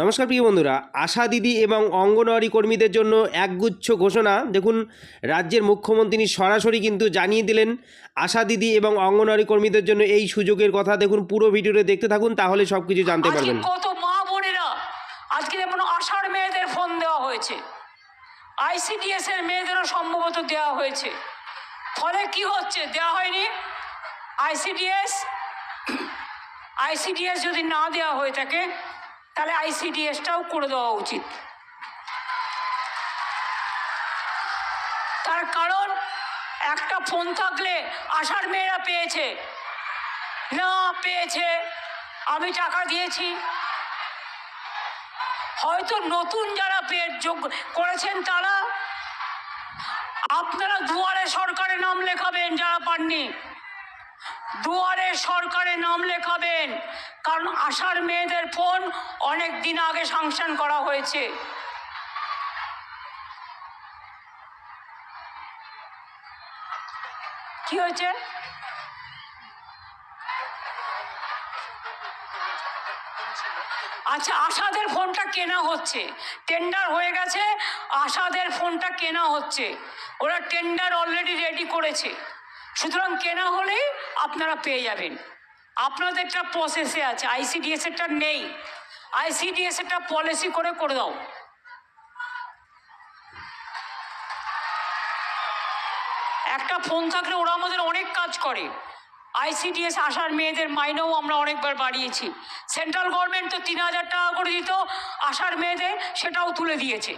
নমস্কার প্রিয় বন্ধুরা আশা দিদি এবং অঙ্গনওয়াড়ি কর্মীদের জন্য একগুচ্ছ ঘোষণা। দেখুন রাজ্যের মুখ্যমন্ত্রী সরাসরি কিন্তু জানিয়ে দিলেন আশা দিদি এবং অঙ্গনওয়াড়ি কর্মীদের জন্য এই সুযোগের কথা। দেখুন পুরো ভিডিওটা দেখতে থাকুন তাহলে সব কিছু জানতে পারবেন। কত মা বোনেরা আজকে যেমন আষাঢ় মেয়েদের ফোন দেওয়া হয়েছে আইসিডিএস এর মেয়েদেরও সম্ভবত দেওয়া হয়েছে। ফলে কি হচ্ছে দেওয়া হয়নি? আইসিডিএস আইসিডিএস যদি না দেওয়া হয়ে থাকে তাহলে আইসিডিএসটাও করে দেওয়া উচিত। তার কারণ, একটা ফোন থাকলে আষাঢ় মেয়েরা পেয়েছে। না, পেয়েছে। আমি টাকা দিয়েছি। হয়তো নতুন যারা পেয়ে যোগ করেছেন তারা, আপনারা দুয়ারে সরকারে নাম লেখাবেন যারা পাননি। দুয়ারে সরকারে নাম লেখাবেন। কারণ আশার মেয়েদের ফোন অনেক দিন আগে সাংশন করা হয়েছে। কি হয়েছে? আচ্ছা আশাদের ফোনটা কেনা হচ্ছে। টেন্ডার হয়ে গেছে আশাদের ফোনটা কেনা হচ্ছে। ওরা টেন্ডার অলরেডি রেডি করেছে। সুতরাং কেনা হলেই আপনারা পেয়ে যাবেন। আপনাদেরটা প্রসেসে আছে আইসিডিএস এরটা নেই। আইসিডিএস এরটা পলিসি করে করে দাও। একটা ফোন থাকলে ওরা আমাদের অনেক কাজ করে। আইসিডিএস আসার মেয়েদের মাইনেও আমরা অনেকবার বাড়িয়েছি। সেন্ট্রাল গভর্নমেন্ট তো তিন হাজার টাকা করে দিত, আসার মেয়েদের সেটাও তুলে দিয়েছে।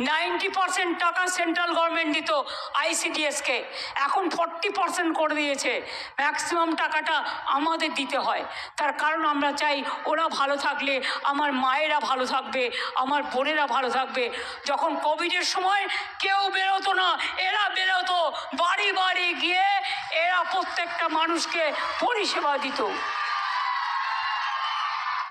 নাইনটি পার্সেন্ট টাকা সেন্ট্রাল গভর্নমেন্ট দিত আইসিডিএসকে। এখন ফর্টি পার্সেন্ট করে দিয়েছে। ম্যাক্সিমাম টাকাটা আমাদের দিতে হয়। তার কারণ আমরা চাই ওরা ভালো থাকলে, আমার মায়েরা ভালো থাকবে, আমার বোনেরা ভালো থাকবে। যখন কোভিডের সময় কেউ বেরোতো না, এরা বেরোতো, বাড়ি বাড়ি গিয়ে এরা প্রত্যেকটা মানুষকে পরিষেবা দিত।